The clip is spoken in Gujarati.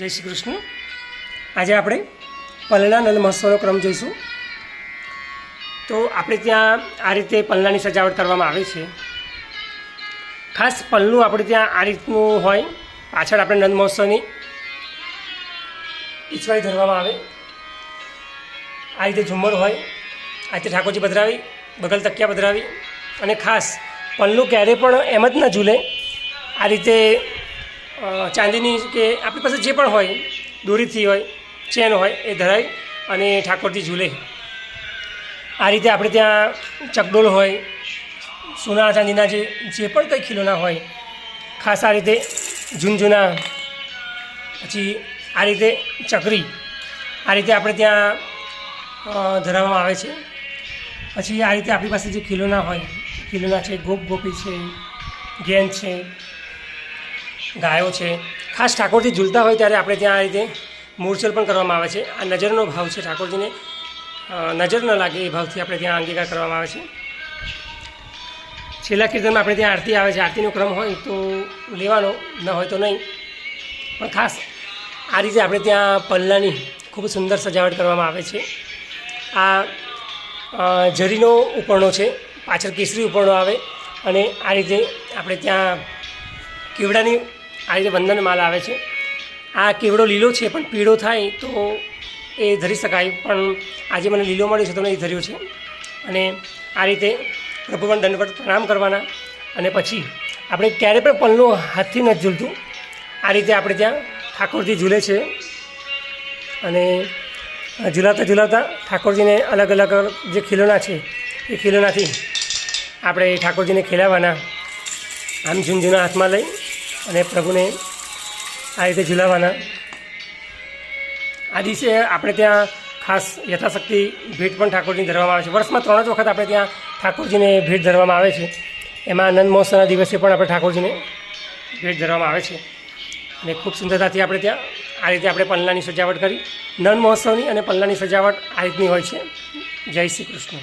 જય શ્રી કૃષ્ણ. આજે આપણે પલના નંદ મહોત્સવનો ક્રમ જોઈશું. તો આપણે ત્યાં આ રીતે પલનાની સજાવટ કરવામાં આવે છે. ખાસ પલનું આપણે ત્યાં આ રીતનું હોય, પાછળ આપણે નંદ મહોત્સવની ઈચવાઈ ધરવામાં આવે. આ રીતે ઝુમ્મર હોય, આ રીતે ઠાકોરજી પધરાવી, બગલ તકિયા પધરાવી અને ખાસ પલ્લું ક્યારેય પણ એમ જ ન ઝૂલે, આ રીતે ચાંદીની કે આપણી પાસે જે પણ હોય, દોરીથી હોય, ચેન હોય, એ ધરાય અને ઠાકોરજી ઝૂલે. આ રીતે આપણે ત્યાં ચકડોળ હોય, સોના ચાંદીના જે જે પણ કંઈ ખીલોના હોય, ખાસ આ રીતે ઝૂનઝૂના પછી આ રીતે ચકરી, આ રીતે આપણે ત્યાં ધરાવવામાં આવે છે. પછી આ રીતે આપણી પાસે જે ખીલોના હોય, ખીલોના છે, ગોપ ગોપી છે, ગેંદ છે ગાયો છે. ખાસ ઠાકોરજી ઝૂલતા હોય ત્યારે આપણે ત્યાં આ રીતે મૂર્છલ પણ કરવામાં આવે છે. આ નજરનો ભાવ છે ઠાકોરજીને. નજર ન લાગે એ ભાવથી આપણે ત્યાં અંગીકાર કરવામાં આવે છે. છેલ્લા કીર્તનમાં આપણે ત્યાં આરતી આવે છે. આરતીનો ક્રમ હોય તો લેવાનો, ન હોય તો નહીં. પણ ખાસ આ રીતે આપણે ત્યાં પલ્લાની ખૂબ સુંદર સજાવટ કરવામાં આવે છે. આ જરીનો ઉપરણો છે. પાછળ કેસરી ઉપરણો આવે અને આ રીતે આપણે ત્યાં કેવડાની આ રીતે વંદન માલ આવે છે. આ કેવડો લીલો છે, પણ પીળો થાય તો એ ધરી શકાય. પણ આજે મને લીલો મળ્યો છે તો નહીં ધર્યો છે. અને આ રીતે પ્રભુવન દંડવટ પ્રણામ કરવાના. અને પછી આપણે ક્યારે પણ પલનું હાથથી નથી ઝૂલતું. આ રીતે આપણે ત્યાં ઠાકોરજી ઝૂલે છે. અને ઝૂલાતા ઝૂલાતા ઠાકોરજીને અલગ અલગ જે ખીલોના છે, એ ખીલોનાથી આપણે ઠાકોરજીને ખેલાવવાના આમ ઝુંઝુના હાથમાં લઈ અને પ્રભુને આ રીતે ઝુલાવવાના. આ દિવસે આપણે ત્યાં ખાસ યથાશક્તિ ભેટ પણ ઠાકોરજીને ધરવામાં આવે છે. વર્ષમાં ત્રણ જ વખત આપણે ત્યાં ઠાકોરજીને ભેટ ધરવામાં આવે છે. એમાં આનંદ મહોત્સવના દિવસે પણ આપણે ઠાકોરજીને ભેટ ધરવામાં આવે છે. અને ખૂબ સુંદરતાથી આપણે ત્યાં આ રીતે આપણે પલ્લાની સજાવટ કરી. નંદ મહોત્સવની અને પલ્લાની સજાવટ આ રીતની હોય છે. જય શ્રી કૃષ્ણ.